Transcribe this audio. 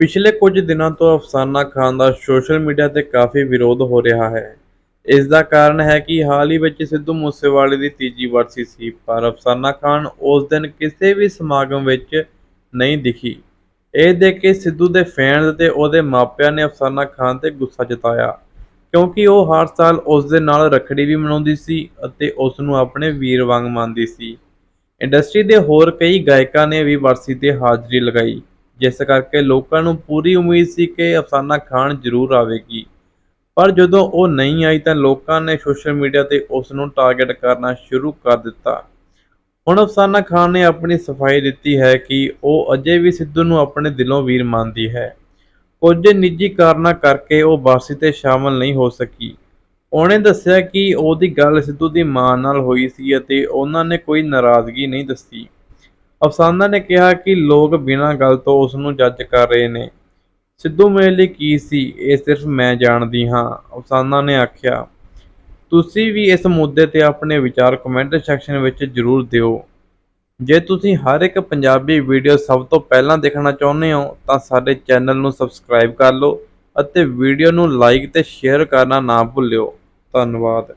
ਪਿਛਲੇ ਕੁਝ ਦਿਨਾਂ ਤੋਂ ਅਫਸਾਨਾ ਖਾਨ ਦਾ ਸੋਸ਼ਲ ਮੀਡੀਆ ਤੇ ਕਾਫੀ ਵਿਰੋਧ ਹੋ ਰਿਹਾ ਹੈ। ਇਸ ਦਾ ਕਾਰਨ ਹੈ ਕਿ ਹਾਲ ਹੀ ਵਿੱਚ ਸਿੱਧੂ ਮੂਸੇਵਾਲੇ ਦੀ ਤੀਜੀ ਵਰਸੀ ਸੀ, ਪਰ ਅਫਸਾਨਾ ਖਾਨ ਉਸ ਦਿਨ ਕਿਸੇ ਵੀ ਸਮਾਗਮ ਵਿੱਚ ਨਹੀਂ ਦਿਖੀ। ਇਹ ਦੇਖ ਕੇ ਸਿੱਧੂ ਦੇ ਫੈਨਸ ਤੇ ਉਹਦੇ ਮਾਪਿਆਂ ਨੇ ਅਫਸਾਨਾ ਖਾਨ ਤੇ ਗੁੱਸਾ ਜਤਾਇਆ, ਕਿਉਂਕਿ ਉਹ ਹਰ ਸਾਲ ਉਸ ਦੇ ਨਾਲ ਰੱਖੜੀ ਵੀ ਮਨਾਉਂਦੀ ਸੀ ਅਤੇ ਉਸ ਨੂੰ ਆਪਣੇ ਵੀਰ ਵਾਂਗ ਮੰਨਦੀ ਸੀ। ਇੰਡਸਟਰੀ ਦੇ ਹੋਰ ਕਈ ਗਾਇਕਾਂ ਨੇ ਵੀ ਵਰਸੀ ਤੇ ਹਾਜ਼ਰੀ ਲਗਾਈ। ਜਿਸ ਕਰਕੇ ਲੋਕਾਂ ਨੂੰ ਪੂਰੀ ਉਮੀਦ ਸੀ ਕਿ ਅਫਸਾਨਾ ਖਾਨ ਜ਼ਰੂਰ ਆਵੇਗੀ। ਪਰ ਜਦੋਂ ਉਹ ਨਹੀਂ ਆਈ ਤਾਂ ਲੋਕਾਂ ਨੇ ਸੋਸ਼ਲ ਮੀਡੀਆ ਤੇ ਉਸ ਨੂੰ ਟਾਰਗੇਟ ਕਰਨਾ ਸ਼ੁਰੂ ਕਰ ਦਿੱਤਾ। ਹੁਣ ਅਫਸਾਨਾ ਖਾਨ ਨੇ ਆਪਣੀ ਸਫ਼ਾਈ ਦਿੱਤੀ ਹੈ ਕਿ ਉਹ ਅਜੇ ਵੀ ਸਿੱਧੂ ਨੂੰ ਆਪਣੇ ਦਿਲੋਂ ਵੀਰ ਮੰਨਦੀ ਹੈ। ਕੁਝ ਨਿੱਜੀ ਕਾਰਨਾਂ ਕਰਕੇ ਉਹ ਵਰਸੀ ਤੇ ਸ਼ਾਮਲ ਨਹੀਂ ਹੋ ਸਕੀ। ਉਹਨੇ ਦੱਸਿਆ ਕਿ ਉਹਦੀ ਗੱਲ ਸਿੱਧੂ ਦੀ ਮਾਂ ਨਾਲ ਹੋਈ ਸੀ ਅਤੇ ਉਹਨਾਂ ਨੇ ਕੋਈ ਨਾਰਾਜ਼ਗੀ ਨਹੀਂ ਦੱਸੀ। ਅਫਸਾਨਾ ਨੇ ਕਿਹਾ ਕਿ ਲੋਕ ਬਿਨਾਂ ਗੱਲ ਤੋਂ ਉਸ ਨੂੰ ਜੱਜ ਕਰ ਰਹੇ ਨੇ। ਸਿੱਧੂ ਮੇਰੇ ਲਈ ਕੀ ਸੀ, ਇਹ ਸਿਰਫ ਮੈਂ ਜਾਣਦੀ ਹਾਂ, ਅਫਸਾਨਾ ਨੇ ਆਖਿਆ। ਤੁਸੀਂ ਵੀ ਇਸ ਮੁੱਦੇ ਤੇ ਆਪਣੇ ਵਿਚਾਰ ਕਮੈਂਟ ਸੈਕਸ਼ਨ ਵਿੱਚ ਜ਼ਰੂਰ ਦਿਓ। ਜੇ ਤੁਸੀਂ ਹਰ ਇੱਕ ਪੰਜਾਬੀ ਵੀਡੀਓ ਸਭ ਤੋਂ ਪਹਿਲਾਂ ਦੇਖਣਾ ਚਾਹੁੰਦੇ ਹੋ, ਤਾਂ ਸਾਡੇ ਚੈਨਲ ਨੂੰ ਸਬਸਕ੍ਰਾਈਬ ਕਰ ਲਓ ਅਤੇ ਵੀਡੀਓ ਨੂੰ ਲਾਈਕ ਤੇ ਸ਼ੇਅਰ ਕਰਨਾ ਨਾ ਭੁੱਲਿਓ। ਧੰਨਵਾਦ।